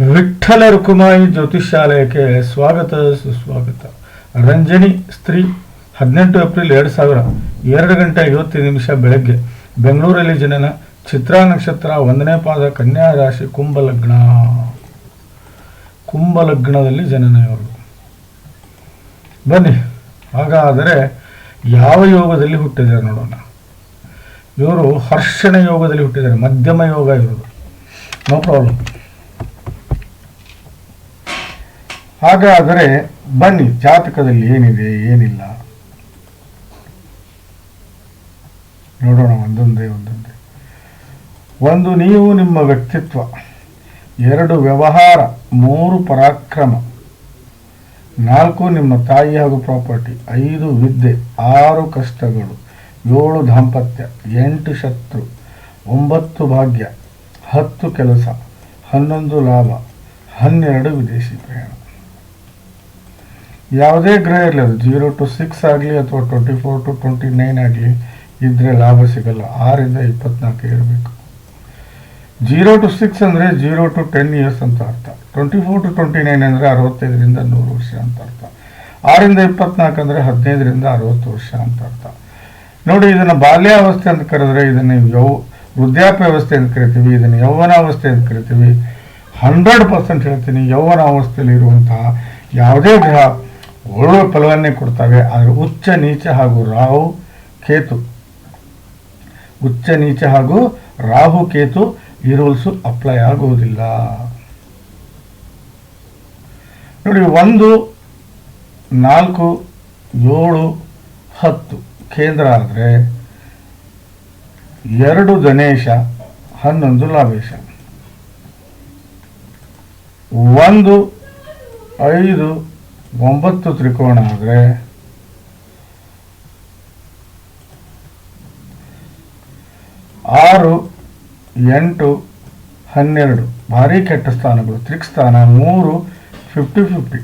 ವಿಠ್ಠಲ ರುಕುಮಾಯಿ ಜ್ಯೋತಿಷಾಲಯಕ್ಕೆ ಸ್ವಾಗತ, ಸುಸ್ವಾಗತ. ರಂಜನಿ, ಸ್ತ್ರೀ, ಹದಿನೆಂಟು ಏಪ್ರಿಲ್ ಎರಡು ಸಾವಿರ ಎರಡು ಗಂಟೆ ಐವತ್ತು ನಿಮಿಷ ಬೆಳಗ್ಗೆ. ಬೆಂಗಳೂರಲ್ಲಿ ಜನನ, ಚಿತ್ರಾ ನಕ್ಷತ್ರ, ಒಂದನೇ ಪಾದ, ಕನ್ಯಾ ರಾಶಿ, ಕುಂಭಲಗ್ನ. ಕುಂಭಲಗ್ನದಲ್ಲಿ ಜನನ ಇವರು. ಬನ್ನಿ, ಹಾಗಾದರೆ ಯಾವ ಯೋಗದಲ್ಲಿ ಹುಟ್ಟಿದ್ದಾರೆ ನೋಡೋಣ. ಇವರು ಹರ್ಷಣ ಯೋಗದಲ್ಲಿ ಹುಟ್ಟಿದ್ದಾರೆ, ಮಧ್ಯಮ ಯೋಗ ಇರೋದು. ನೋ ಪ್ರಾಬ್ಲಮ್ ಹಾಗಾದರೆ ಬನ್ನಿ, ಜಾತಕದಲ್ಲಿ ಏನಿದೆ, ಏನಿಲ್ಲ. ನೋಡೋಣ, ಒಂದೊಂದೇ ಒಂದೊಂದೇ. ಒಂದು, ನೀವು ನಿಮ್ಮ ವ್ಯಕ್ತಿತ್ವ. ಎರಡು, ವ್ಯವಹಾರ. ಮೂರು, ಪರಾಕ್ರಮ. ನಾಲ್ಕು, ನಿಮ್ಮ ತಾಯಿ ಹಾಗೂ ಪ್ರಾಪರ್ಟಿ. ಐದು, ವಿದ್ಯೆ. ಆರು, ಕಷ್ಟಗಳು. ಏಳು, ದಾಂಪತ್ಯ. ಎಂಟು, ಶತ್ರು. ಒಂಬತ್ತು, ಭಾಗ್ಯ. ಹತ್ತು, ಕೆಲಸ. ಹನ್ನೊಂದು, ಲಾಭ. ಹನ್ನೆರಡು, ವಿದೇಶಿ ಪ್ರಯಾಣ. ಯಾವುದೇ ಗ್ರಹ ಇರಲಿ ಅದು ಜೀರೋ ಟು ಸಿಕ್ಸ್ ಆಗಲಿ ಅಥವಾ twenty four to twenty nine ಆಗಲಿ ಇದ್ದರೆ ಲಾಭ ಸಿಗಲ್ಲ. ಆರಿಂದ ಇಪ್ಪತ್ನಾಲ್ಕು ಇರಬೇಕು. ಜೀರೋ ಟು ಸಿಕ್ಸ್ ಅಂದರೆ ಜೀರೋ ಟು ಟೆನ್ ಇಯರ್ಸ್ ಅಂತ ಅರ್ಥ. Twenty four to twenty nine ಅಂದರೆ ಅರವತ್ತೈದರಿಂದ ನೂರು ವರ್ಷ ಅಂತ ಅರ್ಥ. ಆರಿಂದ ಇಪ್ಪತ್ನಾಲ್ಕು ಅಂದರೆ ಹದಿನೈದರಿಂದ ಅರವತ್ತು ವರ್ಷ ಅಂತ ಅರ್ಥ. ನೋಡಿ, ಇದನ್ನು ಬಾಲ್ಯಾವಸ್ಥೆ ಅಂತ ಕರೆದ್ರೆ ಇದನ್ನು ಯೌ, ವೃದ್ಧಾಪ್ಯ ವ್ಯವಸ್ಥೆ ಅಂತ ಕರಿತೀವಿ, ಇದನ್ನು ಯೌವನಾವಸ್ಥೆ ಅಂತ ಕರಿತೀವಿ. ಹಂಡ್ರೆಡ್ ಪರ್ಸೆಂಟ್ ಹೇಳ್ತೀನಿ, ಯೌವನಾವಸ್ಥೆಯಲ್ಲಿ ಇರುವಂತಹ ಯಾವುದೇ ಗ್ರಹ ಒಳ್ಳೆ ಫಲವನ್ನೇ ಕೊಡ್ತವೆ. ಆದರೆ ಉಚ್ಚ ನೀಚ ಹಾಗೂ ರಾಹು ಕೇತು. ಉಚ್ಚ ನೀಚ ಹಾಗೂ ರಾಹು ಕೇತು ಈ ರೂಲ್ಸು ಅಪ್ಲೈ ಆಗುವುದಿಲ್ಲ. ನೋಡಿ, ಒಂದು, ನಾಲ್ಕು, ಏಳು, ಹತ್ತು ಕೇಂದ್ರ ಆದರೆ ಎರಡು ಗಣೇಶ, ಹನ್ನೊಂದು ಲಾಭೇಶ. ಒಂದು, ಐದು ಒಂಬತ್ತು ತ್ರಿಕೋಣ ಆದರೆ ಆರು, ಎಂಟು, ಹನ್ನೆರಡು. ಭಾರಿ ಕೆಟ್ಟ ಸ್ಥಾನಗಳು. ತ್ರಿಕ್ಸ್ಥಾನ ಮೂರು ಫಿಫ್ಟಿ ಫಿಫ್ಟಿ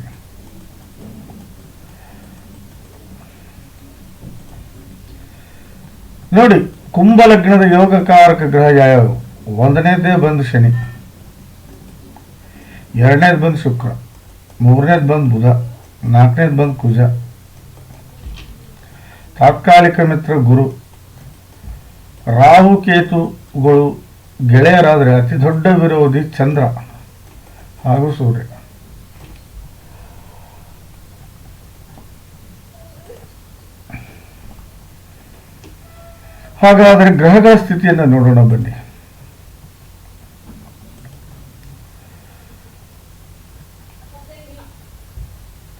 ನೋಡಿ ಕುಂಭಲಗ್ನದ ಯೋಗಕಾರಕ ಗ್ರಹ ಯಾವ್ಯಾವು? ಒಂದನೇದೇ ಬಂದು ಶನಿ. ಎರಡನೇದು ಬಂದು ಶುಕ್ರ. ಮೂರನೇದು ಬಂದು ಬುಧ. ನಾಲ್ಕನೇದು ಬಂದು ಕುಜ. ತಾತ್ಕಾಲಿಕ ಮಿತ್ರ ಗುರು. ರಾಹು ಕೇತುಗಳು ಗೆಳೆಯರಾದರೆ ಅತಿ ದೊಡ್ಡ ವಿರೋಧಿ ಚಂದ್ರ ಹಾಗೂ ಸೂರ್ಯ. ಹಾಗಾದರೆ ಗ್ರಹಗಳ ಸ್ಥಿತಿಯನ್ನು ನೋಡೋಣ ಬನ್ನಿ.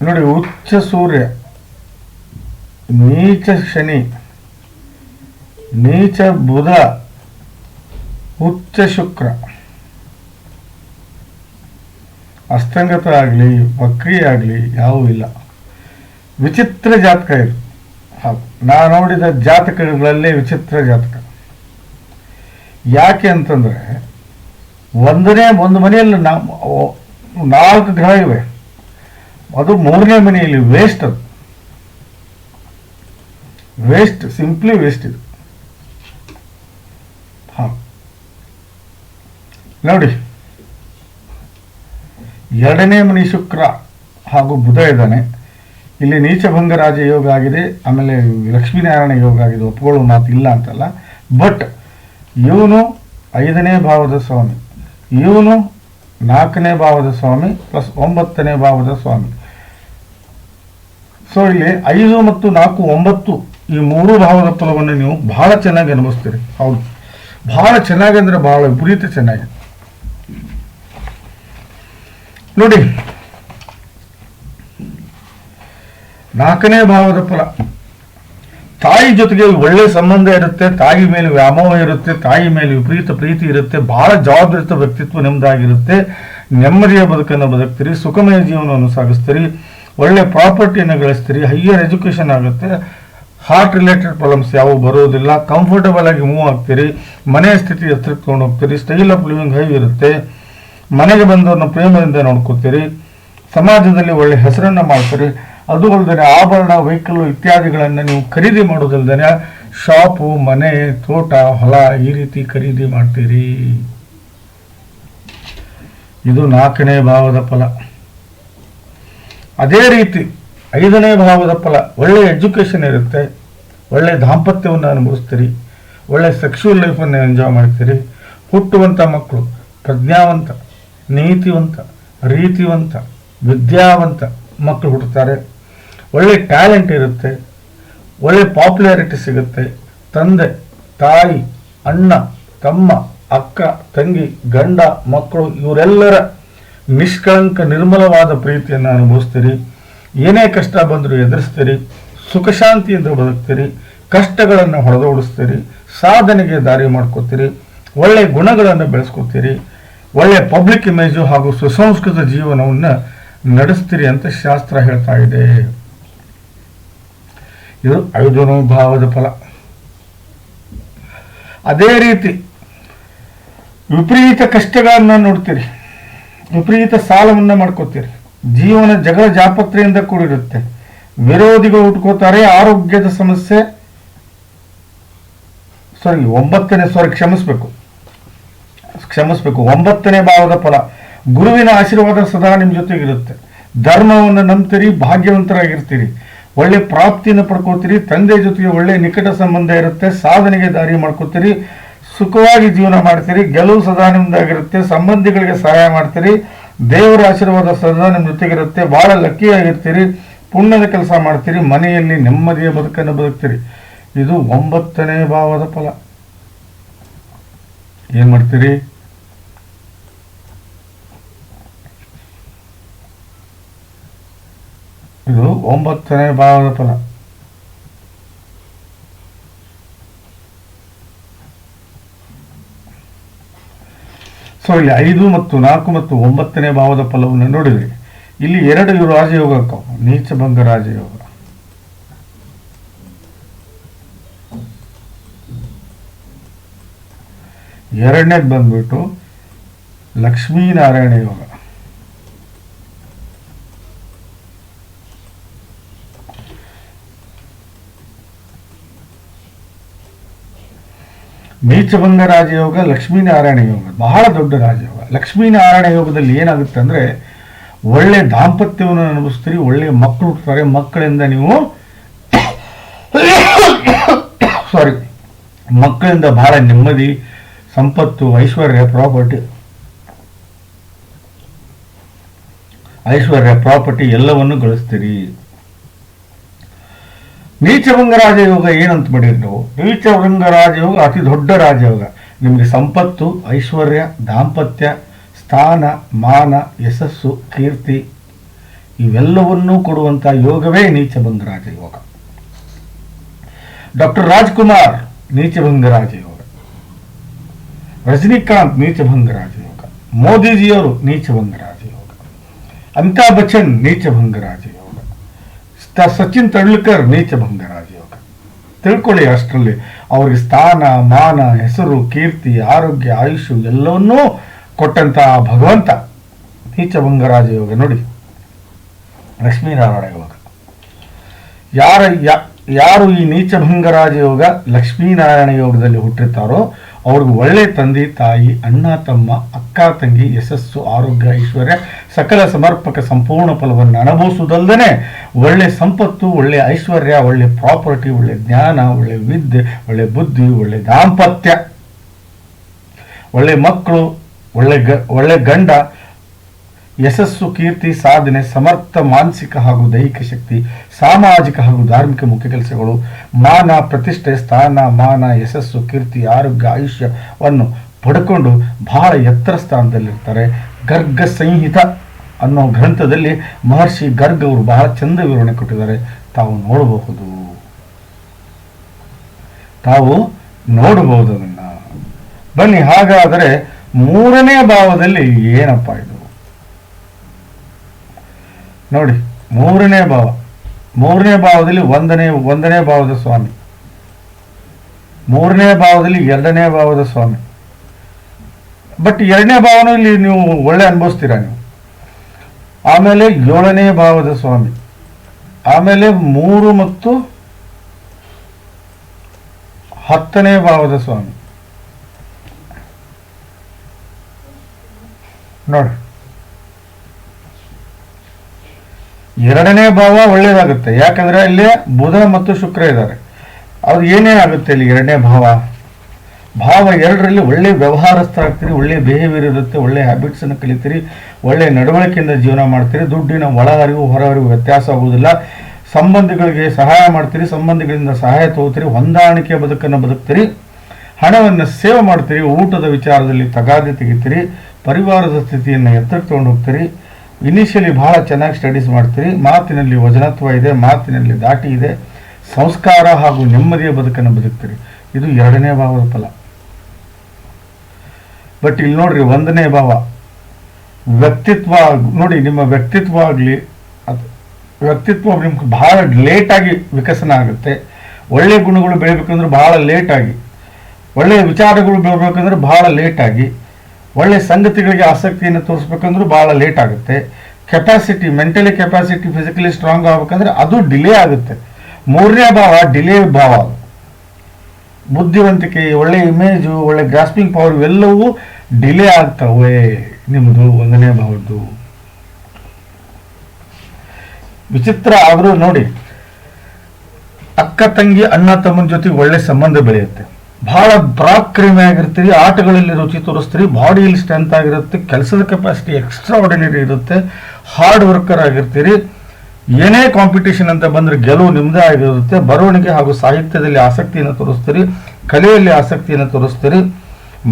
ನೋಡಿ ಉಚ್ಚ ಸೂರ್ಯ, ನೀಚ ಶನಿ, ನೀಚ ಬುಧ ಉಚ್ಚ ಶುಕ್ರ. ಅಸ್ತಂಗತ ಆಗಲಿ, ವಕ್ರಿ ಆಗಲಿ ಯಾವೂ ಇಲ್ಲ. ವಿಚಿತ್ರ ಜಾತಕ ಇದು. ನಾ ನೋಡಿದ ಜಾತಕಗಳಲ್ಲಿ ವಿಚಿತ್ರ ಜಾತಕ. ಯಾಕೆ ಅಂತಂದ್ರೆ, ಒಂದನೇ, ಒಂದು ಮನೆಯಲ್ಲಿ ನಾಲ್ಕು ಗ್ರಹ ಇವೆ. ಅದು ಮೂರನೇ ಮನೆಯಲ್ಲಿ ವೇಸ್ಟ್ ಅದು. ವೇಸ್ಟ್ ಸಿಂಪ್ಲಿ ವೇಸ್ಟ್ ಇದು. ಹಾ. ನೋಡಿ. ಎರಡನೇ ಮನೆ ಶುಕ್ರ ಹಾಗೂ ಬುಧ ಇದ್ದಾನೆ. ಇಲ್ಲಿ ನೀಚಭಂಗ ರಾಜ ಯೋಗ ಆಗಿದೆ, ಆಮೇಲೆ ಲಕ್ಷ್ಮೀನಾರಾಯಣ ಯೋಗ ಆಗಿದೆ, ಒಪ್ಕೊಳ್ಳೋ ಮಾತು ಇಲ್ಲ ಅಂತಲ್ಲ. ಬಟ್ ಇವನು ಐದನೇ ಭಾವದ ಸ್ವಾಮಿ. ಇವನು ನಾಲ್ಕನೇ ಭಾವದ ಸ್ವಾಮಿ ಪ್ಲಸ್ ಒಂಬತ್ತನೇ ಭಾವದ ಸ್ವಾಮಿ. ಸೊ ಇಲ್ಲಿ ಐದು ಮತ್ತು ನಾಲ್ಕು, ಒಂಬತ್ತು ಈ ಮೂರು ಭಾವದ ಫಲವನ್ನು ನೀವು ಬಹಳ ಚೆನ್ನಾಗಿ ಅನುಭವಿಸ್ತೀರಿ. ಹೌದು. ಬಹಳ ಚೆನ್ನಾಗಿ ಅಂದ್ರೆ ಬಹಳ ವಿಪರೀತ ಚೆನ್ನಾಗಿ. ನೋಡಿ. ನಾಲ್ಕನೇ ಭಾವದ ಫಲ. ತಾಯಿ ಜೊತೆಗೆ ಒಳ್ಳೆ ಸಂಬಂಧ ಇರುತ್ತೆ, ತಾಯಿ ಮೇಲೆ ವ್ಯಾಮೋಹ ಇರುತ್ತೆ, ತಾಯಿ ಮೇಲೆ ವಿಪರೀತ ಪ್ರೀತಿ ಇರುತ್ತೆ, ಬಹಳ ಜವಾಬ್ದಾರಿತ ವ್ಯಕ್ತಿತ್ವ ನಿಮ್ಮದಾಗಿರುತ್ತೆ ನೆಮ್ಮದಿಯ ಬದುಕನ್ನು ಬದುಕ್ತೀರಿ, ಸುಖಮಯ ಜೀವನವನ್ನು ಸಾಗಿಸ್ತೀರಿ. ಒಳ್ಳೆ ಪ್ರಾಪರ್ಟಿಯನ್ನು ಗಳಿಸ್ತೀರಿ ಹೈಯರ್ ಎಜುಕೇಷನ್ ಆಗುತ್ತೆ ಹಾರ್ಟ್ ರಿಲೇಟೆಡ್ ಪ್ರಾಬ್ಲಮ್ಸ್ ಯಾವುವು ಬರೋದಿಲ್ಲ ಕಂಫರ್ಟಬಲ್ ಆಗಿ ಮೂವ್ ಆಗ್ತೀರಿ ಮನೆಯ ಸ್ಥಿತಿ ಎತ್ತರಕ್ಕೆ ಹೋಗ್ತೀರಿ ಸ್ಟೈಲ್ ಆಫ್ ಲಿವಿಂಗ್ ಹೈ ಇರುತ್ತೆ, ಮನೆಗೆ ಬಂದವ್ರನ್ನ ಪ್ರೇಮದಿಂದ ನೋಡ್ಕೋತೀರಿ, ಸಮಾಜದಲ್ಲಿ ಒಳ್ಳೆ ಹೆಸರನ್ನು ಮಾಡ್ತೀರಿ, ಅದು ಅಲ್ಲದೆ ಆಭರಣ ವೆಹಿಕಲ್ ಇತ್ಯಾದಿಗಳನ್ನು ನೀವು ಖರೀದಿ ಮಾಡೋದಲ್ದೇ ಶಾಪು, ಮನೆ, ತೋಟ, ಹೊಲ ಈ ರೀತಿ ಖರೀದಿ ಮಾಡ್ತೀರಿ. ಇದು ನಾಲ್ಕನೇ ಭಾವದ ಫಲ. ಅದೇ ರೀತಿ ಐದನೇ ಭಾವದ ಫಲ ಒಳ್ಳೆಯ ಎಜುಕೇಷನ್ ಇರುತ್ತೆ ಒಳ್ಳೆಯ ದಾಂಪತ್ಯವನ್ನು ಅನುಭವಿಸ್ತೀರಿ ಒಳ್ಳೆಯ ಸೆಕ್ಷುವಲ್ ಲೈಫನ್ನು ಎಂಜಾಯ್ ಮಾಡ್ತೀರಿ ಹುಟ್ಟುವಂಥ ಮಕ್ಕಳು, ಪ್ರಜ್ಞಾವಂತ, ನೀತಿವಂತ, ರೀತಿವಂತ, ವಿದ್ಯಾವಂತ ಮಕ್ಕಳು ಹುಟ್ಟುತ್ತಾರೆ. ಒಳ್ಳೆ ಟ್ಯಾಲೆಂಟ್ ಇರುತ್ತೆ, ಒಳ್ಳೆ ಪಾಪ್ಯುಲಾರಿಟಿ ಸಿಗುತ್ತೆ. ತಂದೆ, ತಾಯಿ, ಅಣ್ಣ, ತಮ್ಮ, ಅಕ್ಕ, ತಂಗಿ, ಗಂಡ, ಮಕ್ಕಳು, ಇವರೆಲ್ಲರ ನಿಷ್ಕಳಂಕ ನಿರ್ಮಲವಾದ ಪ್ರೀತಿಯನ್ನು ಅನುಭವಿಸ್ತೀರಿ. ಏನೇ ಕಷ್ಟ ಬಂದರೂ ಎದುರಿಸ್ತೀರಿ. ಸುಖಶಾಂತಿಯಿಂದ ಬದುಕ್ತೀರಿ. ಕಷ್ಟಗಳನ್ನು ಹೊಡೆದೋಡಿಸ್ತೀರಿ. ಸಾಧನೆಗೆ ದಾರಿ ಮಾಡ್ಕೋತೀರಿ. ಒಳ್ಳೆಯ ಗುಣಗಳನ್ನು ಬೆಳೆಸ್ಕೋತೀರಿ. ಒಳ್ಳೆ ಪಬ್ಲಿಕ್ ಇಮೇಜು ಹಾಗೂ ಸುಸಂಸ್ಕೃತ ಜೀವನವನ್ನು ನಡೆಸ್ತೀರಿ ಅಂತ ಶಾಸ್ತ್ರ ಹೇಳ್ತಾ ಇದೆ. ಇದು ಐದನೇ ಭಾವದ ಫಲ. ಅದೇ ರೀತಿ ವಿಪರೀತ ಕಷ್ಟಗಳನ್ನು ನೋಡ್ತೀರಿ. ವಿಪರೀತ ಸಾಲವನ್ನ ಮಾಡ್ಕೋತೀರಿ. ಜೀವನ ಜಗಳ ಜಾಪತ್ರೆಯಿಂದ ಕೂಡಿರುತ್ತೆ. ವಿರೋಧಿಗಳು ಉಟ್ಕೋತಾರೆ, ಆರೋಗ್ಯದ ಸಮಸ್ಯೆ. ಸಾರಿ ಒಂಬತ್ತನೇ ಸಾರಿ ಕ್ಷಮಿಸ್ಬೇಕು. ಕ್ಷಮಿಸ್ಬೇಕು, ಒಂಬತ್ತನೇ ಭಾವದ ಫಲ. ಗುರುವಿನ ಆಶೀರ್ವಾದ ಸದಾ ನಿಮ್ಮ ಜೊತೆಗಿರುತ್ತೆ. ಧರ್ಮವನ್ನು ನಂಬ್ತೀರಿ, ಭಾಗ್ಯವಂತರಾಗಿರ್ತೀರಿ. ಒಳ್ಳೆ ಪ್ರಾಪ್ತಿಯನ್ನು ಪಡ್ಕೋತೀರಿ, ತಂದೆ ಜೊತೆಗೆ ಒಳ್ಳೆ ನಿಕಟ ಸಂಬಂಧ ಇರುತ್ತೆ, ಸಾಧನೆಗೆ ದಾರಿ ಮಾಡ್ಕೋತೀರಿ ಸುಖವಾಗಿ ಜೀವನ ಮಾಡ್ತೀರಿ, ಗೆಲುವು ಸದಾ ನಿಮ್ದಾಗಿರುತ್ತೆ, ಸಂಬಂಧಿಗಳಿಗೆ ಸಹಾಯ ಮಾಡ್ತೀರಿ, ದೇವರ ಆಶೀರ್ವಾದ ಸದಾ ನಿಮ್ಮ ಜೊತೆಗಿರುತ್ತೆ ಲಕ್ಕಿ ಆಗಿರ್ತೀರಿ, ಪುಣ್ಯದ ಕೆಲಸ ಮಾಡ್ತೀರಿ, ಮನೆಯಲ್ಲಿ ನೆಮ್ಮದಿಯ ಬದುಕನ್ನು ಬದುಕ್ತೀರಿ. ಇದು ಒಂಬತ್ತನೇ ಭಾವದ ಫಲ. ಏನ್ ಮಾಡ್ತೀರಿ? ಇದು ಒಂಬತ್ತನೇ ಭಾವದ ಫಲ. ಸೊ ಇಲ್ಲಿ ಐದು ಮತ್ತು ನಾಲ್ಕು ಮತ್ತು ಒಂಬತ್ತನೇ ಭಾವದ ಫಲವನ್ನು ನೋಡಿದ್ರಿ, ಇಲ್ಲಿ ಎರಡು ರಾಜಯೋಗ ನೀಚ ನೀಚಭಂಗ ರಾಜಯೋಗ. ಎರಡನೇದು ಬಂದ್ಬಿಟ್ಟು ಲಕ್ಷ್ಮೀನಾರಾಯಣ ಯೋಗ. ನೀಚಭಂಗ ರಾಜಯೋಗ, ಲಕ್ಷ್ಮೀನಾರಾಯಣ ಯೋಗ, ಬಹಳ ದೊಡ್ಡ ರಾಜಯೋಗ. ಲಕ್ಷ್ಮೀನಾರಾಯಣ ಯೋಗದಲ್ಲಿ ಏನಾಗುತ್ತೆ ಅಂದರೆ ಒಳ್ಳೆ ದಾಂಪತ್ಯವನ್ನು ಅನುಭವಿಸ್ತೀರಿ, ಒಳ್ಳೆ ಮಕ್ಕಳು ಹುಟ್ಟುತ್ತಾರೆ ಮಕ್ಕಳಿಂದ ನೀವು ಸಾರಿ ಮಕ್ಕಳಿಂದ ಬಹಳ ನೆಮ್ಮದಿ, ಸಂಪತ್ತು, ಐಶ್ವರ್ಯ ಪ್ರಾಪರ್ಟಿ ಐಶ್ವರ್ಯ ಪ್ರಾಪರ್ಟಿ ಎಲ್ಲವನ್ನು ಗಳಿಸ್ತೀರಿ. ನೀಚಭಂಗ ಯೋಗ ಏನಂತ ಮಾಡಿರಿ ನೀವು? ನೀಚಭಂಗ ರಾಜಯೋಗ ಅತಿ ದೊಡ್ಡ ರಾಜಯೋಗ. ನಿಮಗೆ ಸಂಪತ್ತು, ಐಶ್ವರ್ಯ, ದಾಂಪತ್ಯ, ಸ್ಥಾನ, ಮಾನ, ಯಶಸ್ಸು, ಕೀರ್ತಿ, ಇವೆಲ್ಲವನ್ನೂ ಕೊಡುವಂಥ ಯೋಗವೇ ನೀಚಭಂಗ ರಾಜಯೋಗ ಡಾಕ್ಟರ್ ರಾಜ್ಕುಮಾರ್ ನೀಚಭಂಗ ರಾಜಯೋಗ ರಜನಿಕಾಂತ್ ನೀಚಭಂಗ ರಾಜಯೋಗ ಮೋದಿಜಿಯವರು ನೀಚಭಂಗ ರಾಜಯೋಗ ಅಮಿತಾಬ್ ಬಚ್ಚನ್ ನೀಚಭಂಗ ರಾಜಯೋಗ ತ- ಸಚಿನ್ ತೆಂಡೂಲ್ಕರ್ ನೀಚಭಂಗ ರಾಜಯೋಗ. ತಿಳ್ಕೊಳ್ಳಿ ಅಷ್ಟರಲ್ಲಿ. ಅವ್ರಿಗೆ ಸ್ಥಾನ, ಮಾನ, ಹೆಸರು, ಕೀರ್ತಿ, ಆರೋಗ್ಯ ಆಯುಷು ಎಲ್ಲವನ್ನೂ ಕೊಟ್ಟಂತ ಭಗವಂತ ನೀಚ ಭಂಗರಾಜ ಯೋಗ ನೋಡಿ. ಲಕ್ಷ್ಮೀನಾರಾಯಣ ಯೋಗ. ಯಾರ ಯಾರು ಈ ನೀಚ ನೀಚಭಂಗ ಯೋಗ ಲಕ್ಷ್ಮೀನಾರಾಯಣ ಯೋಗದಲ್ಲಿ ಹುಟ್ಟಿರ್ತಾರೋ ಅವ್ರಿಗೆ ಒಳ್ಳೆ ತಂದೆ, ತಾಯಿ, ಅಣ್ಣ, ತಮ್ಮ, ಅಕ್ಕ, ತಂಗಿ, ಯಶಸ್ಸು, ಆರೋಗ್ಯ, ಐಶ್ವರ್ಯ, ಸಕಲ ಸಮರ್ಪಕ ಸಂಪೂರ್ಣ ಫಲವನ್ನು ಅನುಭವಿಸುವುದಲ್ಲದೆ ಒಳ್ಳೆ ಸಂಪತ್ತು, ಒಳ್ಳೆ ಐಶ್ವರ್ಯ, ಒಳ್ಳೆ ಪ್ರಾಪರ್ಟಿ, ಒಳ್ಳೆ ಜ್ಞಾನ, ಒಳ್ಳೆ ವಿದ್ಯೆ, ಒಳ್ಳೆ ಬುದ್ಧಿ, ಒಳ್ಳೆ ದಾಂಪತ್ಯ, ಒಳ್ಳೆ ಮಕ್ಕಳು ಒಳ್ಳೆ ಒಳ್ಳೆ ಗಂಡ ಯಶಸ್ಸು, ಕೀರ್ತಿ, ಸಾಧನೆ, ಸಮರ್ಥ, ಮಾನಸಿಕ ಹಾಗೂ ದೈಹಿಕ ಶಕ್ತಿ, ಸಾಮಾಜಿಕ ಹಾಗೂ ಧಾರ್ಮಿಕ ಮುಖ್ಯ ಕೆಲಸಗಳು, ಮಾನ, ಪ್ರತಿಷ್ಠೆ, ಸ್ಥಾನ, ಮಾನ, ಯಶಸ್ಸು, ಕೀರ್ತಿ, ಆರೋಗ್ಯ ಆಯುಷ್ಯವನ್ನು ಪಡ್ಕೊಂಡು ಬಹಳ ಎತ್ತರ ಸ್ಥಾನದಲ್ಲಿರ್ತಾರೆ. ಗರ್ಗ ಸಂಹಿತ ಅನ್ನೋ ಗ್ರಂಥದಲ್ಲಿ ಮಹರ್ಷಿ ಗರ್ಗ್ ಅವರು ಬಹಳ ಚಂದ ವಿವರಣೆ ಕೊಟ್ಟಿದ್ದಾರೆ. ತಾವು ನೋಡಬಹುದು. ತಾವು ನೋಡಬಹುದು ಅದನ್ನ. ಬನ್ನಿ, ಹಾಗಾದರೆ ಮೂರನೇ ಭಾವದಲ್ಲಿ ಏನಪ್ಪ ಇದು? ನೋಡಿ, ಮೂರನೇ ಭಾವ. ಮೂರನೇ ಭಾವದಲ್ಲಿ ಒಂದನೇ ಒಂದನೇ ಭಾವದ ಸ್ವಾಮಿ. ಮೂರನೇ ಭಾವದಲ್ಲಿ ಎರಡನೇ ಭಾವದ ಸ್ವಾಮಿ. ಬಟ್ ಎರಡನೇ ಭಾವನೂ ಇಲ್ಲಿ ನೀವು ಒಳ್ಳೆ ಅನುಭವಿಸ್ತೀರಾ ನೀವು? ಆಮೇಲೆ ಏಳನೇ ಭಾವದ ಸ್ವಾಮಿ. ಆಮೇಲೆ ಮೂರು ಮತ್ತು ಹತ್ತನೇ ಭಾವದ ಸ್ವಾಮಿ. ನೋಡಿ. ಎರಡನೇ ಭಾವ ಒಳ್ಳೇದಾಗುತ್ತೆ. ಯಾಕಂದ್ರೆ ಅಲ್ಲಿ ಬುಧ ಮತ್ತು ಶುಕ್ರ ಇದ್ದಾರೆ. ಅದು ಏನೇ ಆಗುತ್ತೆ ಇಲ್ಲಿ ಎರಡನೇ ಭಾವ? ಭಾವ ಎರಡರಲ್ಲಿ ಒಳ್ಳೆ ವ್ಯವಹಾರಸ್ಥರಾಗ್ತೀರಿ ಒಳ್ಳೆ ಬಿಹೇವಿಯರ್ ಇರುತ್ತೆ, ಒಳ್ಳೆ ಹ್ಯಾಬಿಟ್ಸ್ ಅನ್ನು ಕಲಿತೀರಿ, ಒಳ್ಳೆ ನಡವಳಿಕೆಯಿಂದ ಜೀವನ ಮಾಡ್ತೀರಿ, ದುಡ್ಡಿನ ಒಳಹರಿವು, ಹೊರಹರಿವು ವ್ಯತ್ಯಾಸ ಆಗುವುದಿಲ್ಲ. ಸಂಬಂಧಿಗಳಿಗೆ ಸಹಾಯ ಮಾಡ್ತೀರಿ, ಸಂಬಂಧಿಗಳಿಂದ ಸಹಾಯ ತಗೋತೀರಿ ಹೊಂದಾಣಿಕೆ ಬದುಕನ್ನು ಬದುಕ್ತೀರಿ, ಹಣವನ್ನು ಸೇವ್ ಮಾಡ್ತೀರಿ, ಊಟದ ವಿಚಾರದಲ್ಲಿ ತಗಾದೆ ತೆಗಿತೀರಿ, ಪರಿವಾರದ ಸ್ಥಿತಿಯನ್ನು ಎತ್ತರಕ್ಕೆ ತೊಗೊಂಡು ಹೋಗ್ತೀರಿ ಇನಿಷಿಯಲಿ ಬಹಳ ಚೆನ್ನಾಗಿ ಸ್ಟಡೀಸ್ ಮಾಡ್ತೀರಿ. ಮಾತಿನಲ್ಲಿ ವಜನತ್ವ ಇದೆ, ಮಾತಿನಲ್ಲಿ ದಾಟಿ ಇದೆ. ಸಂಸ್ಕಾರ ಹಾಗೂ ನೆಮ್ಮದಿಯ ಬದುಕನ್ನು ಬದುಕ್ತೀರಿ. ಇದು ಎರಡನೇ ಭಾವದ ಫಲ. ಬಟ್ ಇಲ್ಲಿ ನೋಡ್ರಿ, ಒಂದನೇ ಭಾವ. ವ್ಯಕ್ತಿತ್ವ ನೋಡಿ, ನಿಮ್ಮ ವ್ಯಕ್ತಿತ್ವ ಆಗಲಿ ವ್ಯಕ್ತಿತ್ವ ನಿಮ್ಗೆ ಬಹಳ ಲೇಟಾಗಿ ವಿಕಸನ ಆಗುತ್ತೆ. ಒಳ್ಳೆಯ ಗುಣಗಳು ಬೆಳಿಬೇಕಂದ್ರೆ ಬಹಳ ಲೇಟಾಗಿ ಒಳ್ಳೆಯ ವಿಚಾರಗಳು ಬೆಳಬೇಕಂದ್ರೆ ಬಹಳ ಲೇಟಾಗಿ ಒಳ್ಳೆಯ ಸಂಗತಿಗಳಿಗೆ ಆಸಕ್ತಿಯನ್ನು ತೋರಿಸ್ಬೇಕಂದ್ರೂ ಬಹಳ ಲೇಟ್ ಆಗುತ್ತೆ. Capacity mentally capacity physically strong ಆಗ್ಬೇಕಂದ್ರೆ ಅದು ಡಿಲೇ ಆಗುತ್ತೆ. ಮೂರನೇ ಭಾವ ಡಿಲೇ ಭಾವ. ಬುದ್ಧಿವಂತಿಕೆ, ಒಳ್ಳೆ ಇಮೇಜು ಒಳ್ಳೆ ಗ್ರಾಸ್ಪಿಂಗ್ ಪವರ್ ಇವೆಲ್ಲವೂ ಡಿಲೇ ಆಗ್ತವೆ. ನಿಮ್ಮದು ಒಂದನೇ ಭಾವದ್ದು. ವಿಚಿತ್ರ ಆದರೂ ನೋಡಿ, ಅಕ್ಕ ತಂಗಿ ಅಣ್ಣ ತಮ್ಮನ ಜೊತೆ ಒಳ್ಳೆ ಸಂಬಂಧ ಬೆಳೆಯುತ್ತೆ. ಬಹಳ ಪರಾಕ್ರಮಿ ಆಗಿರ್ತೀರಿ ಆಟಗಳಲ್ಲಿ ರುಚಿ ತೋರಿಸ್ತೀರಿ ಬಾಡಿಯಲ್ಲಿ ಸ್ಟ್ರೆಂತ್ ಆಗಿರುತ್ತೆ, ಕೆಲಸದ ಕೆಪಾಸಿಟಿ ಎಕ್ಸ್ಟ್ರಾ ಆರ್ಡಿನರಿ ಇರುತ್ತೆ ಹಾರ್ಡ್ ವರ್ಕರ್ ಆಗಿರ್ತೀರಿ. ಏನೇ ಕಾಂಪಿಟೇಷನ್ ಅಂತ ಬಂದರೆ ಗೆಲುವು ನಿಮ್ಮದೇ ಆಗಿರುತ್ತೆ, ಬರವಣಿಗೆ ಹಾಗೂ ಸಾಹಿತ್ಯದಲ್ಲಿ ಆಸಕ್ತಿಯನ್ನು ತೋರಿಸ್ತೀರಿ, ಕಲೆಯಲ್ಲಿ ಆಸಕ್ತಿಯನ್ನು ತೋರಿಸ್ತೀರಿ,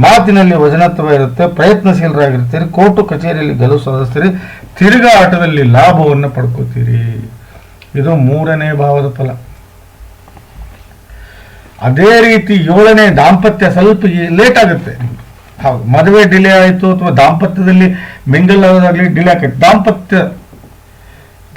ಮಾತಿನಲ್ಲಿ ವಚನತ್ವ ಇರುತ್ತೆ, ಪ್ರಯತ್ನಶೀಲರಾಗಿರ್ತೀರಿ, ಕೋರ್ಟು ಕಚೇರಿಯಲ್ಲಿ ಗೆಲುವು ಸಾಧಿಸ್ತೀರಿ ತಿರುಗಾಟದಲ್ಲಿ ಲಾಭವನ್ನು ಪಡ್ಕೋತೀರಿ. ಇದು ಮೂರನೇ ಭಾವದ ಫಲ. ಅದೇ ರೀತಿ ಏಳನೇ ದಾಂಪತ್ಯ ಸ್ವಲ್ಪ ಲೇಟ್ ಆಗುತ್ತೆ. ಹೌದು, ಮದುವೆ ಡಿಲೇ ಆಯಿತು ಅಥವಾ ದಾಂಪತ್ಯದಲ್ಲಿ ಮಿಂಗಲ್ ಆಗೋದಾಗಲಿ ಡಿಲೇ ಆಗುತ್ತೆ. ದಾಂಪತ್ಯ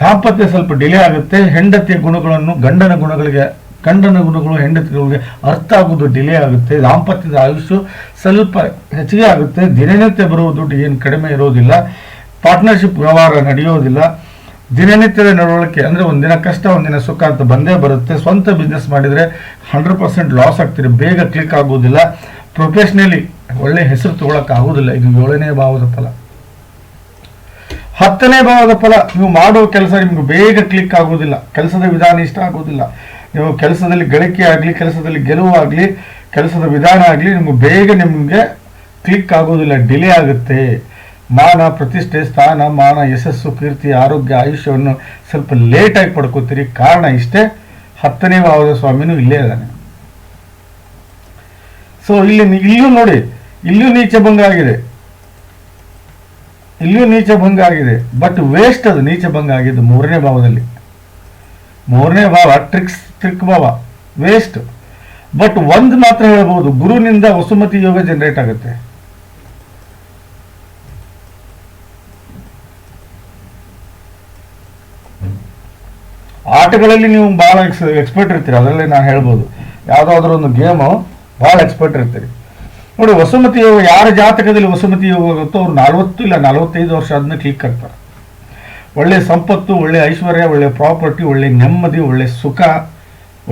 ದಾಂಪತ್ಯ ಸ್ವಲ್ಪ ಡಿಲೇ ಆಗುತ್ತೆ. ಹೆಂಡತಿಯ ಗುಣಗಳನ್ನು, ಗಂಡನ ಗುಣಗಳಿಗೆ, ಗಂಡನ ಗುಣಗಳು, ಹೆಂಡತಿಗಳಿಗೆ ಅರ್ಥ ಆಗೋದು ಡಿಲೇ ಆಗುತ್ತೆ. ದಾಂಪತ್ಯದ ಆಯುಷ್ಯ ಸ್ವಲ್ಪ ಹೆಚ್ಚಿಗೆ ಆಗುತ್ತೆ. ದಿನನಿತ್ಯ ಬರುವ ದುಡ್ಡು ಏನು ಕಡಿಮೆ ಇರೋದಿಲ್ಲ. ಪಾರ್ಟ್ನರ್ಶಿಪ್ ವ್ಯವಹಾರ ನಡೆಯೋದಿಲ್ಲ. ದಿನನಿತ್ಯದ ನಡವಳಿಕೆ ಅಂದರೆ ಒಂದಿನ ಕಷ್ಟ, ಒಂದಿನ ಸುಖ ಅಂತ ಬಂದೇ ಬರುತ್ತೆ. ಸ್ವಂತ ಬಿಸ್ನೆಸ್ ಮಾಡಿದರೆ ಹಂಡ್ರೆಡ್ ಪರ್ಸೆಂಟ್ ಲಾಸ್ ಆಗ್ತೀರಿ. ಬೇಗ ಕ್ಲಿಕ್ ಆಗೋದಿಲ್ಲ ಪ್ರೊಫೆಷ್ನಲಿ ಒಳ್ಳೆ ಹೆಸರು ತಗೊಳಕ್ ಆಗೋದಿಲ್ಲ ಇದು ಏಳನೇ ಭಾವದ ಫಲ. ಹತ್ತನೇ ಭಾವದ ಫಲ, ನೀವು ಮಾಡೋ ಕೆಲಸ ನಿಮ್ಗೆ ಬೇಗ ಕ್ಲಿಕ್ ಆಗೋದಿಲ್ಲ ಕೆಲಸದ ವಿಧಾನ ಇಷ್ಟ ಆಗೋದಿಲ್ಲ ನೀವು ಕೆಲಸದಲ್ಲಿ ಗಳಿಕೆ ಆಗಲಿ, ಕೆಲಸದಲ್ಲಿ ಗೆಲುವು ಆಗಲಿ, ಕೆಲಸದ ವಿಧಾನ ಆಗಲಿ, ನಿಮ್ಗೆ ಬೇಗ ನಿಮಗೆ ಕ್ಲಿಕ್ ಆಗೋದಿಲ್ಲ ಡಿಲೇ ಆಗುತ್ತೆ. ಮಾನ ಪ್ರತಿಷ್ಠೆ, ಸ್ಥಾನ, ಮಾನ, ಯಶಸ್ಸು, ಕೀರ್ತಿ, ಆರೋಗ್ಯ, ಆಯುಷ್ಯವನ್ನು ಸ್ವಲ್ಪ ಲೇಟಾಗಿ ಪಡ್ಕೋತೀರಿ. ಕಾರಣ ಇಷ್ಟೇ, ಹತ್ತನೇ ಭಾವದ ಸ್ವಾಮಿನೂ ಇಲ್ಲೇ ಇದ್ದಾನೆ. ಸೊ ಇಲ್ಲಿ ಇಲ್ಲೂ ನೋಡಿ, ಇಲ್ಲೂ ನೀಚ ಭಂಗ ಆಗಿದೆ. ಇಲ್ಲೂ ನೀಚ ಭಂಗ ಆಗಿದೆ. ಬಟ್ ವೇಸ್ಟ್ ಅದು, ನೀಚ ಭಂಗ ಆಗಿದ್ದು ಮೂರನೇ ಭಾವದಲ್ಲಿ. ಮೂರನೇ ಭಾವ ಟ್ರಿಕ್ಸ್ ಟ್ರಿಕ್ ಭಾವ. ವೇಸ್ಟ್ ಬಟ್ ಒಂದು ಮಾತ್ರ ಹೇಳ್ಬೋದು, ಗುರುನಿಂದ ವಸುಮತಿ ಯೋಗ ಜನರೇಟ್ ಆಗುತ್ತೆ. ಆಟಗಳಲ್ಲಿ ನೀವು ಭಾಳ ಎಕ್ಸ್ ಎಕ್ಸ್ಪರ್ಟ್ ಇರ್ತೀರಿ, ಅದರಲ್ಲಿ ನಾನು ಹೇಳ್ಬೋದು. ಯಾವುದಾದ್ರೂ ಒಂದು ಗೇಮು ಭಾಳ ಎಕ್ಸ್ಪರ್ಟ್ ಇರ್ತೀರಿ. ನೋಡಿ, ವಸುಮತಿ ಯೋಗ, ಯಾರ ಜಾತಕದಲ್ಲಿ ವಸುಮತಿ ಯೋಗ ಆಗುತ್ತೋ ಅವ್ರು ನಲ್ವತ್ತು ಇಲ್ಲ ನಲವತ್ತೈದು ವರ್ಷ ಅದನ್ನ ಕ್ಲಿಕ್ ಆಗ್ತಾರೆ. ಒಳ್ಳೆ ಸಂಪತ್ತು, ಒಳ್ಳೆ ಐಶ್ವರ್ಯ, ಒಳ್ಳೆ ಪ್ರಾಪರ್ಟಿ ಒಳ್ಳೆ ನೆಮ್ಮದಿ, ಒಳ್ಳೆ ಸುಖ,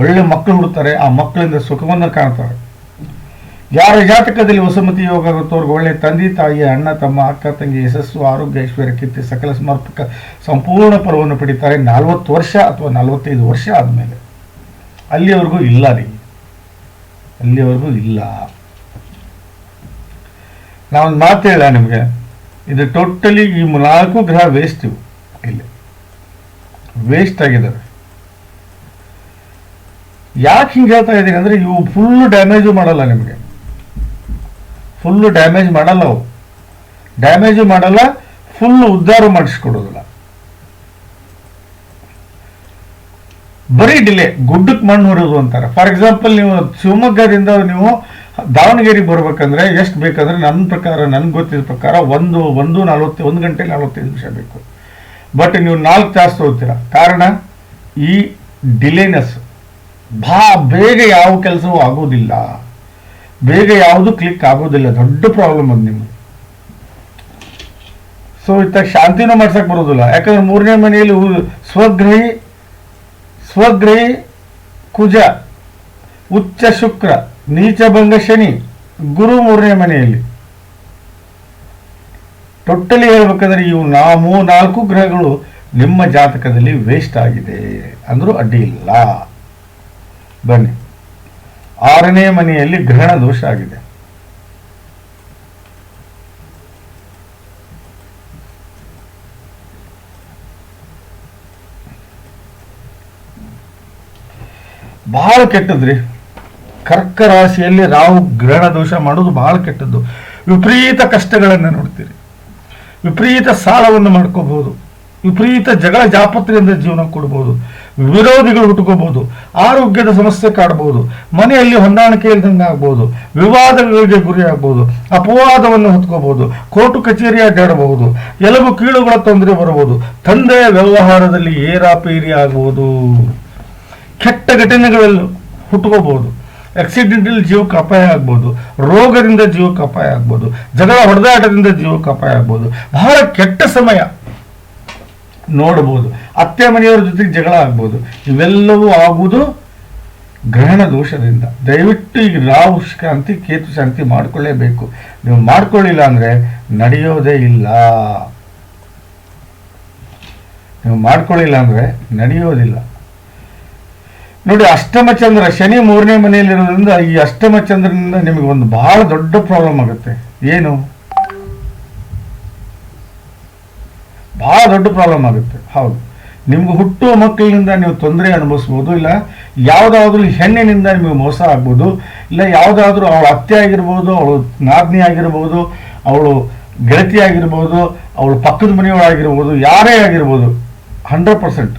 ಒಳ್ಳೆ ಮಕ್ಕಳು ಹುಡ್ತಾರೆ. ಆ ಮಕ್ಕಳಿಂದ ಸುಖವನ್ನು ಕಾಣ್ತಾರೆ. ಯಾರ ಜಾತಕದಲ್ಲಿ ವಸುಮತಿ ಯೋಗ ಆಗುತ್ತೋ ಒಳ್ಳೆ ತಂದೆ, ತಾಯಿ, ಅಣ್ಣ, ತಮ್ಮ, ಅಕ್ಕ, ತಂಗಿ, ಯಶಸ್ಸು, ಆರೋಗ್ಯ, ಐಶ್ವರ್ಯ, ಕೀರ್ತಿ, ಸಕಲ ಸಮರ್ಪಕ, ಸಂಪೂರ್ಣ ಪರ್ವವನ್ನು ಪಡಿತಾರೆ ನಲ್ವತ್ತು ವರ್ಷ ಅಥವಾ ನಲವತ್ತೈದು ವರ್ಷ ಆದಮೇಲೆ. ಅಲ್ಲಿವರೆಗೂ ಇಲ್ಲ ರೀ. ಅಲ್ಲಿವರೆಗೂ ಇಲ್ಲ. ನಾವೊಂದು ಮಾತು ಹೇಳ ನಿಮಗೆ. ಇದು ಟೋಟಲಿ ಈ ನಾಲ್ಕು ಗ್ರಹ ವೇಸ್ಟ್ ಇವು. ಇಲ್ಲಿ. ವೇಸ್ಟ್ ಆಗಿದ್ದಾವೆ ಯಾಕೆ ಹಿಂಗೆ ಹೇಳ್ತಾ ಇದ್ದೀನಿ ಅಂದರೆ ಇವು ಫುಲ್ ಡ್ಯಾಮೇಜು ಮಾಡಲ್ಲ ನಿಮಗೆ. ಫುಲ್ಲು ಡ್ಯಾಮೇಜ್ ಮಾಡಲ್ಲ ಅವು ಡ್ಯಾಮೇಜು ಮಾಡಲ್ಲ ಫುಲ್ ಉದ್ಧಾರ ಮಾಡಿಸ್ಕೊಡೋದಿಲ್ಲ. ಬರೀ ಡಿಲೇ ಗುಡ್ಡಕ್ಕೆ ಮಣ್ಣು ಹೊರೋದು ಅಂತಾರೆ. ಫಾರ್ ಎಕ್ಸಾಂಪಲ್ ನೀವು ಶಿವಮೊಗ್ಗದಿಂದ ನೀವು ದಾವಣಗೆರೆಗೆ ಬರ್ಬೇಕಂದ್ರೆ ಎಷ್ಟು ಬೇಕಂದ್ರೆ ನನ್ನ ಪ್ರಕಾರ, ನನ್ಗೆ ಗೊತ್ತಿದ ಪ್ರಕಾರ ಒಂದು ಒಂದು ನಲವತ್ತು, ಒಂದು ಗಂಟೆ ನಲವತ್ತೈದು ನಿಮಿಷ ಬೇಕು. ಬಟ್ ನೀವು ನಾಲ್ಕು ತಾಸು ತಗೋತೀರ. ಕಾರಣ, ಈ ಡಿಲೇನೆಸ್ ಬಾ ಬೇಗ ಯಾವ ಕೆಲಸವೂ ಆಗೋದಿಲ್ಲ. ಬೇಗ ಯಾವುದು ಕ್ಲಿಕ್ ಆಗೋದಿಲ್ಲ, ದೊಡ್ಡ ಪ್ರಾಬ್ಲಮ್ ಅದು ನಿಮ್ಗೆ ಸೊ ಇತ್ತ ಶಾಂತಿನೂ ಮಾಡ್ಸಕ್ ಬರೋದಿಲ್ಲ. ಯಾಕಂದ್ರೆ ಮೂರನೇ ಮನೆಯಲ್ಲಿ ಸ್ವಗ್ರಹಿ ಸ್ವಗ್ರಹಿ ಕುಜ, ಉಚ್ಚ ಶುಕ್ರ, ನೀಚ ಭಂಗ ಶನಿ, ಗುರು ಮೂರನೇ ಮನೆಯಲ್ಲಿ. ಟೋಟಲಿ ಹೇಳ್ಬೇಕಂದ್ರೆ ಇವು ನಾ ಮೂ ನಾಲ್ಕು ಗ್ರಹಗಳು ನಿಮ್ಮ ಜಾತಕದಲ್ಲಿ ವೇಸ್ಟ್ ಆಗಿದೆ ಅಂದರೂ ಅಡ್ಡಿ ಇಲ್ಲ. ಬನ್ನಿ. ಆರನೇ ಮನೆಯಲ್ಲಿ ಗ್ರಹಣ ದೋಷ ಆಗಿದೆ. ಬಹಳ ಕೆಟ್ಟದ್ರಿ. ಕರ್ಕ ರಾಶಿಯಲ್ಲಿ ರಾಹು ಗ್ರಹಣ ದೋಷ ಮಾಡೋದು ಬಹಳ ಕೆಟ್ಟದ್ದು. ವಿಪರೀತ ಕಷ್ಟಗಳನ್ನು ನೋಡ್ತೀರಿ. ವಿಪರೀತ ಸಾಲವನ್ನು ಮಾಡ್ಕೋಬಹುದು. ವಿಪರೀತ ಜಗಳ ಜಾಪತ್ರೆಯಿಂದ ಜೀವನ ಕೊಡ್ಬೋದು. ವಿರೋಧಿಗಳು ಹುಟ್ಟುಕೋಬಹುದು, ಆರೋಗ್ಯದ ಸಮಸ್ಯೆ ಕಾಡಬಹುದು, ಮನೆಯಲ್ಲಿ ಹೊಂದಾಣಿಕೆ ಇಲ್ದಂಗೆ ಆಗ್ಬೋದು ವಿವಾದಗಳಿಗೆ ಗುರಿ ಆಗ್ಬೋದು ಅಪವಾದವನ್ನು ಹೊತ್ಕೋಬಹುದು, ಕೋರ್ಟು ಕಚೇರಿ ಅಡ್ಡಾಡಬಹುದು ಎಲ್ಲವು ಕೀಳುಗಳ ತೊಂದರೆ ಬರಬಹುದು ತಂದೆಯ ವ್ಯವಹಾರದಲ್ಲಿ ಏರಾಪೇರಿ ಆಗಬಹುದು ಕೆಟ್ಟ ಘಟನೆಗಳಲ್ಲಿ ಹುಟ್ಟುಕೋಬಹುದು ಆಕ್ಸಿಡೆಂಟಲ್ ಜೀವಕ್ಕೆ ಅಪಾಯ ಆಗ್ಬೋದು, ರೋಗದಿಂದ ಜೀವಕ್ಕೆ ಅಪಾಯ ಆಗ್ಬೋದು, ಜಗಳ ಹೊಡೆದಾಟದಿಂದ ಜೀವಕ್ಕೆ ಅಪಾಯ ಆಗ್ಬೋದು, ಬಹಳ ಕೆಟ್ಟ ಸಮಯ. ನೋಡಬಹುದು. ಅತ್ತೆ ಮನೆಯವರ ಜೊತೆಗೆ ಜಗಳ ಆಗ್ಬೋದು. ಇವೆಲ್ಲವೂ ಆಗುವುದು ಗ್ರಹಣ ದೋಷದಿಂದ. ದಯವಿಟ್ಟು ಈಗ ರಾಹು ಶಾಂತಿ, ಕೇತು ಶಾಂತಿ ಮಾಡ್ಕೊಳ್ಳೇಬೇಕು. ನೀವು ಮಾಡ್ಕೊಳ್ಳಿಲ್ಲ ಅಂದ್ರೆ ನಡೆಯೋದೇ ಇಲ್ಲ. ನೀವು ಮಾಡ್ಕೊಳ್ಳಿಲ್ಲ ಅಂದ್ರೆ ನಡೆಯೋದಿಲ್ಲ. ನೋಡಿ, ಅಷ್ಟಮ ಚಂದ್ರ, ಶನಿ ಮೂರನೇ ಮನೆಯಲ್ಲಿರೋದ್ರಿಂದ ಈ ಅಷ್ಟಮ ಚಂದ್ರನಿಂದ ನಿಮಗೆ ಒಂದು ಬಹಳ ದೊಡ್ಡ ಪ್ರಾಬ್ಲಮ್ ಆಗುತ್ತೆ. ಏನು? ಬಹಳ ದೊಡ್ಡ ಪ್ರಾಬ್ಲಮ್ ಆಗುತ್ತೆ. ಹೌದು. ನಿಮ್ಗೆ ಹುಟ್ಟುವ ಮಕ್ಕಳಿಂದ ನೀವು ತೊಂದರೆ ಅನುಭವಿಸ್ಬೋದು, ಇಲ್ಲ ಯಾವುದಾದ್ರೂ ಹೆಣ್ಣಿನಿಂದ ನಿಮಗೆ ಮೋಸ ಆಗ್ಬೋದು, ಇಲ್ಲ ಯಾವುದಾದ್ರೂ ಅವಳ ಅತ್ತೆ ಆಗಿರ್ಬೋದು, ಅವಳು ನಾದಿನಿ ಆಗಿರ್ಬೋದು, ಅವಳು ಗೆಳತಿ ಆಗಿರ್ಬೋದು, ಅವಳು ಪಕ್ಕದ ಮನೆಯವಳಾಗಿರ್ಬೋದು ಯಾರೇ ಆಗಿರ್ಬೋದು ಹಂಡ್ರೆಡ್ ಪರ್ಸೆಂಟ್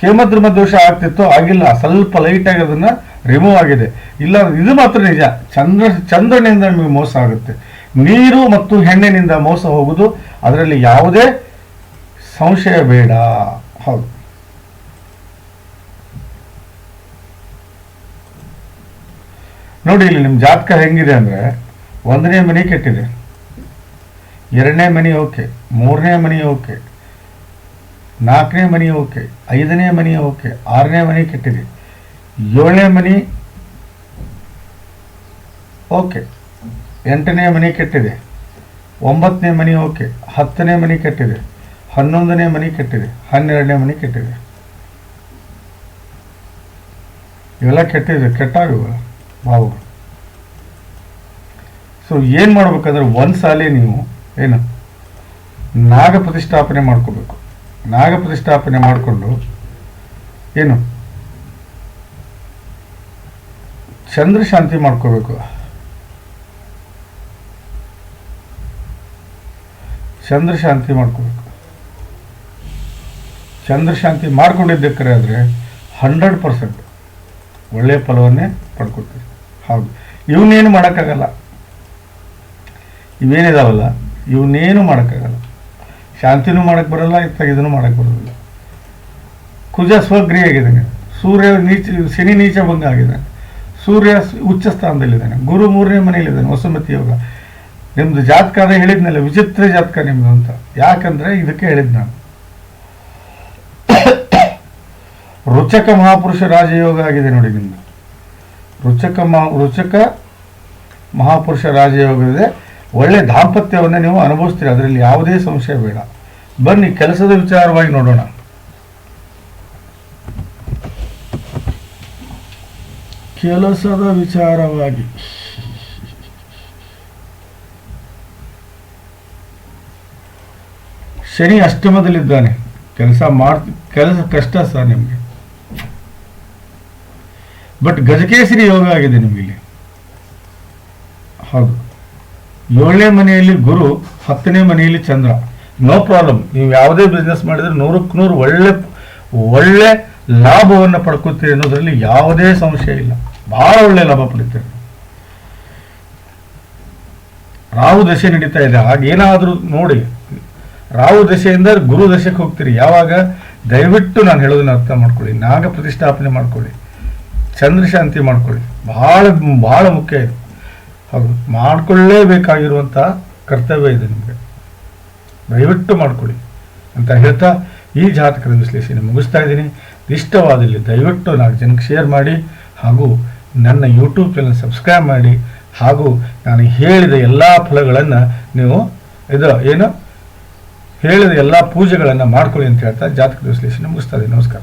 ಕೇಮದ್ರಮ ದೋಷ ಆಗ್ತಿತ್ತು ಆಗಿಲ್ಲ. ಸ್ವಲ್ಪ ಲೈಟ್ ಆಗಿ ಅದನ್ನ ರಿಮೂವ್ ಆಗಿದೆ. ಇಲ್ಲ ಇದು ಮಾತ್ರ ನಿಜ. ಚಂದ್ರ, ಚಂದ್ರನಿಂದ ನಿಮಗೆ ಮೋಸ ಆಗುತ್ತೆ. ನೀರು ಮತ್ತು ಹೆಣ್ಣಿನಿಂದ ಮೋಸ ಹೋಗುದು ಅದರಲ್ಲಿ ಯಾವುದೇ ಸಂಶಯ ಬೇಡ. ಹೌದು. ನೋಡಿ ಇಲ್ಲಿ ನಿಮ್ಮ ಜಾತಕ ಹೆಂಗಿದೆ ಅಂದ್ರೆ ಒಂದನೇ ಮನೆ ಕೆಟ್ಟಿದೆ. ಎರಡನೇ ಮನೆ ಓಕೆ, ಮೂರನೇ ಮನೆ ಓಕೆ, ನಾಲ್ಕನೇ ಮನೆ ಓಕೆ, ಐದನೇ ಮನೆ ಓಕೆ, ಆರನೇ ಮನೆ ಕೆಟ್ಟಿದೆ. ಏಳನೇ ಮನೆ ಓಕೆ, ಎಂಟನೇ ಮನೆ ಕೆಟ್ಟಿದೆ. ಒಂಬತ್ತನೇ ಮನೆ ಓಕೆ, ಹತ್ತನೇ ಮನೆ ಕೆಟ್ಟಿದೆ. ಹನ್ನೊಂದನೇ ಮನೆ ಕೆಟ್ಟಿದೆ, ಹನ್ನೆರಡನೇ ಮನೆ ಕೆಟ್ಟಿದೆ. ಇವೆಲ್ಲ ಕೆಟ್ಟಿದೆ ಕೆಟ್ಟಾಗ ಭಾವಗಳು ಸೊ ಏನು ಮಾಡ್ಬೇಕಂದ್ರೆ ಒಂದು ಸಾಲಿ ನೀವು ಏನು ನಾಗ ಪ್ರತಿಷ್ಠಾಪನೆ ಮಾಡ್ಕೋಬೇಕು. ನಾಗ ಪ್ರತಿಷ್ಠಾಪನೆ ಮಾಡಿಕೊಂಡು ಏನು ಚಂದ್ರ ಶಾಂತಿ ಮಾಡ್ಕೋಬೇಕು. ಚಂದ್ರ ಶಾಂತಿ ಮಾಡ್ಕೋಬೇಕು. ಚಂದ್ರ ಶಾಂತಿ ಮಾಡ್ಕೊಂಡಿದ್ದಕ್ಕರೆ ಆದರೆ ಹಂಡ್ರೆಡ್ ಪರ್ಸೆಂಟ್ ಒಳ್ಳೆಯ ಫಲವನ್ನೇ ಪಡ್ಕೊತೀವಿ ಹೌದು. ಇವನ್ನೇನು ಮಾಡೋಕ್ಕಾಗಲ್ಲ. ಇವೇನಿದಾವಲ್ಲ? ಇವನ್ನೇನು ಮಾಡೋಕ್ಕಾಗಲ್ಲ. ಶಾಂತಿನೂ ಮಾಡಕ್ಕೆ ಬರೋಲ್ಲ ಇತ್ತಾಗ ಇದನ್ನು ಮಾಡಕ್ಕೆ ಬರೋದಿಲ್ಲ. ಕುಜ ಸ್ವಗ್ರಿ ಆಗಿದ್ದಾನೆ ಸೂರ್ಯ ನೀಚ, ಶನಿ ನೀಚ ಭಂಗ ಆಗಿದ್ದಾನೆ. ಸೂರ್ಯ ಉಚ್ಚ ಸ್ಥಾನದಲ್ಲಿದ್ದಾನೆ. ಗುರು ಮೂರನೇ ಮನೆಯಲ್ಲಿದ್ದಾನೆ ವಸುಮತಿ ಯೋಗ. ನಿಮ್ಮದು ಜಾತಕ ಅದೇ ಹೇಳಿದ್ನಲ್ಲ, ವಿಚಿತ್ರ ಜಾತಕ ನಿಮ್ಮದು ಅಂತ. ಯಾಕಂದರೆ ಇದಕ್ಕೆ ಹೇಳಿದ್ದು ನಾನು. ರುಚಕ ಮಹಾಪುರುಷ ರಾಜಯೋಗ ಆಗಿದೆ ನೋಡಿ ನಿಮ್ಮ ರುಚಕ ಮಹಾ, ರುಚಕ ಮಹಾಪುರುಷ ರಾಜಯೋಗ ಇದೆ. ಒಳ್ಳೆ ದಾಂಪತ್ಯವನ್ನು ನೀವು ಅನುಭವಿಸ್ತೀರಿ. ಅದರಲ್ಲಿ ಯಾವುದೇ ಸಂಶಯ ಬೇಡ. ಬನ್ನಿ, ಕೆಲಸದ ವಿಚಾರವಾಗಿ ನೋಡೋಣ. ಕೆಲಸದ ವಿಚಾರವಾಗಿ. ಶನಿ ಅಷ್ಟಮದಲ್ಲಿದ್ದಾನೆ. ಕೆಲಸ ಮಾಡ್ ಕೆಲಸ ಕಷ್ಟ ಸರ್ ನಿಮಗೆ. ಬಟ್ ಗಜಕೇಸರಿ ಯೋಗ ಆಗಿದೆ ನಿಮಗೆ ಇಲ್ಲಿ. ಹೌದು. ಏಳನೇ ಮನೆಯಲ್ಲಿ ಗುರು, ಹತ್ತನೇ ಮನೆಯಲ್ಲಿ ಚಂದ್ರ. ನೋ ಪ್ರಾಬ್ಲಮ್ ನೀವು ಯಾವುದೇ ಬಿಸ್ನೆಸ್ ಮಾಡಿದ್ರೆ ನೂರಕ್ಕೆ ನೂರು ಒಳ್ಳೆ ಒಳ್ಳೆ ಲಾಭವನ್ನು ಪಡ್ಕೋತೀರಿ ಅನ್ನೋದ್ರಲ್ಲಿ ಯಾವುದೇ ಸಂಶಯ ಇಲ್ಲ. ಬಹಳ ಒಳ್ಳೆ ಲಾಭ ಪಡಿತೀರಿ. ರಾಹು ದಶೆ ನಡೀತಾ ಇದೆ. ಹಾಗೇನಾದರೂ ನೋಡಿ. ರಾಹು ದಶೆಯಿಂದ ಗುರು ದಶೆಗೆ ಹೋಗ್ತೀರಿ. ಯಾವಾಗ? ದಯವಿಟ್ಟು ನಾನು ಹೇಳೋದನ್ನ ಅರ್ಥ ಮಾಡ್ಕೊಳ್ಳಿ. ನಾಗ ಪ್ರತಿಷ್ಠಾಪನೆ ಮಾಡ್ಕೊಳ್ಳಿ. ಚಂದ್ರ ಶಾಂತಿ ಮಾಡ್ಕೊಳ್ಳಿ. ಬಹಳ ಬಹಳ ಮುಖ್ಯ ಇದು. ಹೌದು ಮಾಡ್ಕೊಳ್ಳೇಬೇಕಾಗಿರುವಂಥ ಕರ್ತವ್ಯ ಇದೆ ನಿಮಗೆ. ದಯವಿಟ್ಟು ಮಾಡ್ಕೊಳ್ಳಿ ಅಂತ ಹೇಳ್ತಾ ಈ ಜಾತಕದ ವಿಶ್ಲೇಷಣೆ ಮುಗಿಸ್ತಾ ಇದ್ದೀನಿ. ಇಷ್ಟವಾದಲ್ಲಿ ದಯವಿಟ್ಟು ನಾಲ್ಕು ಜನಕ್ಕೆ ಶೇರ್ ಮಾಡಿ ಹಾಗೂ ನನ್ನ ಯೂಟ್ಯೂಬ್ ಚಾನಲ್ ಸಬ್ಸ್ಕ್ರೈಬ್ ಮಾಡಿ ಹಾಗೂ ನಾನು ಹೇಳಿದ ಎಲ್ಲ ಫಲಗಳನ್ನು ನೀವು ಇದು ಏನು? ಹೇಳಿದ ಎಲ್ಲ ಪೂಜೆಗಳನ್ನು ಮಾಡ್ಕೊಳ್ಳಿ ಅಂತ ಹೇಳ್ತಾ ಜಾತಕ ವಿಶ್ಲೇಷಣೆ ಮುಗಿಸ್ತಾ ಇದ್ದೀನಿ. ನಮಸ್ಕಾರ.